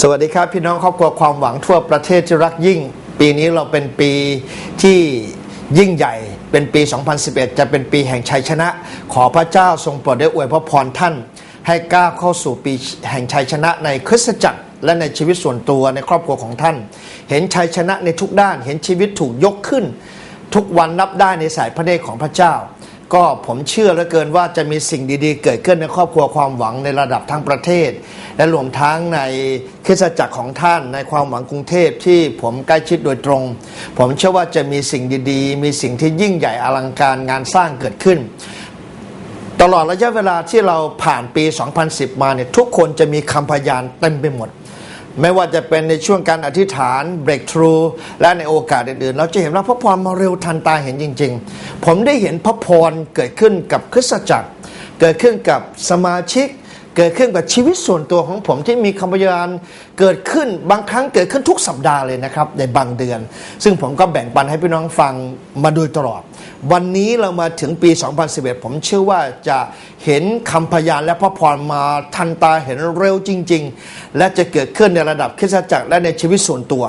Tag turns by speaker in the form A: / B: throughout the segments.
A: สวัสดีครับพี่น้องครอบครัวความหวังทั่วประเทศที่รักยิ่ง ปีนี้เราเป็นปีที่ยิ่งใหญ่เป็นปี 2011 จะเป็นปีแห่งชัยชนะ ขอพระเจ้าทรงโปรดได้อวยพระพรท่าน ให้ก้าวเข้าสู่ปีแห่งชัยชนะในคริสตจักรและในชีวิตส่วนตัวในครอบครัวของท่าน เห็นชัยชนะในทุกด้าน เห็นชีวิตถูกยกขึ้น ทุกวันนับได้ในสายพระเนตรของพระเจ้า ก็ผมเชื่อเหลือเกินว่าจะมีสิ่งดีๆ เกิดขึ้นในครอบครัวความหวังในระดับทั้งประเทศ และรวมทั้งในคริสตจักรของท่านในความหวังกรุงเทพที่ผมใกล้ชิดโดยตรง ผมเชื่อว่าจะมีสิ่งดีๆ มีสิ่งที่ยิ่งใหญ่อลังการงานสร้างเกิดขึ้น ตลอดระยะเวลาที่เราผ่านปี 2010 มาเนี่ยทุกคนจะมีคำพยานเต็มไปหมด ไม่ว่าจะเป็นในช่วงการอธิษฐาน breakthrough และในโอกาสอื่นๆ เราจะเห็นว่าพระพรมาเร็วทันตาเห็นจริง ๆ ผมได้เห็นพระพรเกิดขึ้นกับคริสตจักร เกิดขึ้นกับสมาชิก เกิดขึ้นกับชีวิตส่วนตัวของผมที่มีคำพยานเกิดขึ้นบางครั้งเกิดขึ้นทุกสัปดาห์เลยนะครับในบางเดือน ซึ่งผมก็แบ่งปันให้พี่น้องฟังมาโดยตลอด วันนี้เรามาถึงปี 2011 ผมเชื่อว่าจะเห็นคำพยานและพระพรมาทันตาเห็นเร็วจริง ๆ และจะเกิดขึ้นในระดับคริสตจักรและในชีวิตส่วนตัว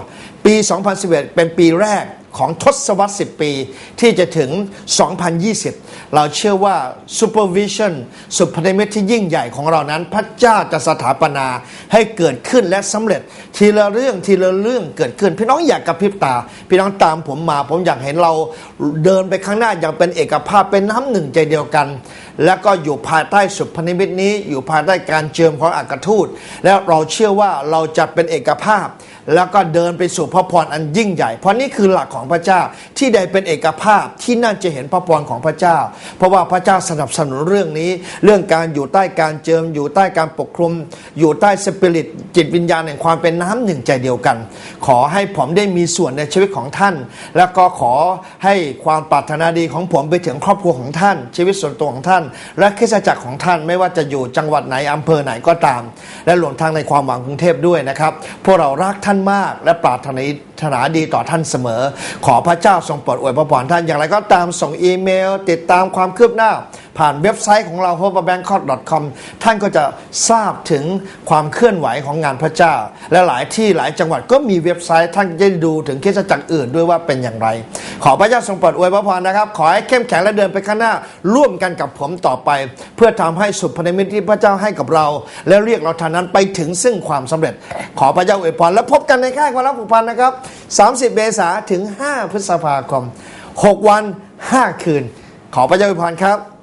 A: ปี 2011 เป็นปีแรก ของทศวรรษ 10 ปี ที่จะถึง 2020 เราเชื่อว่า supervision สุดพนิมิตรที่ยิ่งใหญ่ของเรานั้น พระเจ้าจะสถาปนาให้เกิดขึ้นและสำเร็จ ทีละเรื่องทีละเรื่องเกิดขึ้น พี่น้องอยากกระพริบตา พี่น้องตามผมมา ผมอยากเห็นเราเดินไปข้างหน้าอย่างเป็นเอกภาพเป็นน้ำหนึ่งใจเดียวกัน แล้วก็อยู่ภายใต้สุดพนิมิตนี้ อยู่ภายใต้การเจิมของอักทูต และเราเชื่อว่าเราจะเป็นเอกภาพ แล้วก็เดินไปสู่พระพรอันยิ่งใหญ่ เพราะนี่คือหลักของพระเจ้าที่ใดเป็นเอกภาพที่นั่นจะเห็นพระพรของพระเจ้า เพราะว่าพระเจ้าสนับสนุนเรื่องนี้ เรื่องการอยู่ใต้การเจิมอยู่ใต้การปกคลุม อยู่ใต้สปิริตจิตวิญญาณแห่งความเป็นน้ำหนึ่งใจเดียวกัน ขอให้ผมได้มีส่วนในชีวิตของท่าน แล้วก็ขอให้ความปรารถนาดีของผมไปถึงครอบครัวของท่าน ชีวิตส่วนตัวของท่าน และคริสตจักรของท่านไม่ว่าจะอยู่จังหวัดไหนอำเภอไหนก็ตาม และรวมทั้งในความหวังกรุงเทพด้วยนะครับพวกเรารักท่านมาก และปรารถนาดีต่อท่านเสมอ ขอพระเจ้าทรงโปรดอวยพรท่านอย่างไรก็ตามส่งอีเมล ติดตามความคืบหน้า ผ่านเว็บไซต์ของเรา h o p e b a n k c o m ท่านก็จะทราบถึงความเคลื่อนไหวของงานพระเจ้า และหลายที่หลายจังหวัดก็มีเว็บไซต์ท่านจะได้ดูถึงคริสจักรอื่นด้วยว่าเป็นอย่างไร ขอพระเจ้าทรงโปรดอวยพระพรนะครับ ขอให้เข้มแข็งและเดินไปข้างหน้า ร่วมกันกับผมต่อไป เพื่อทำให้สุดพนิมิตที่พระเจ้าให้กับเรา และเรียกเราท่านนั้นไปถึงซึ่งความสำเร็จ ขอพระเจ้าอวยพรและพบกันในค่ายความรักผูกพันนะครับ 30 เมษาถึง 5 พฤษภาคม 6 วัน 5 คืน ขอพระเจ้าอวยพรครับ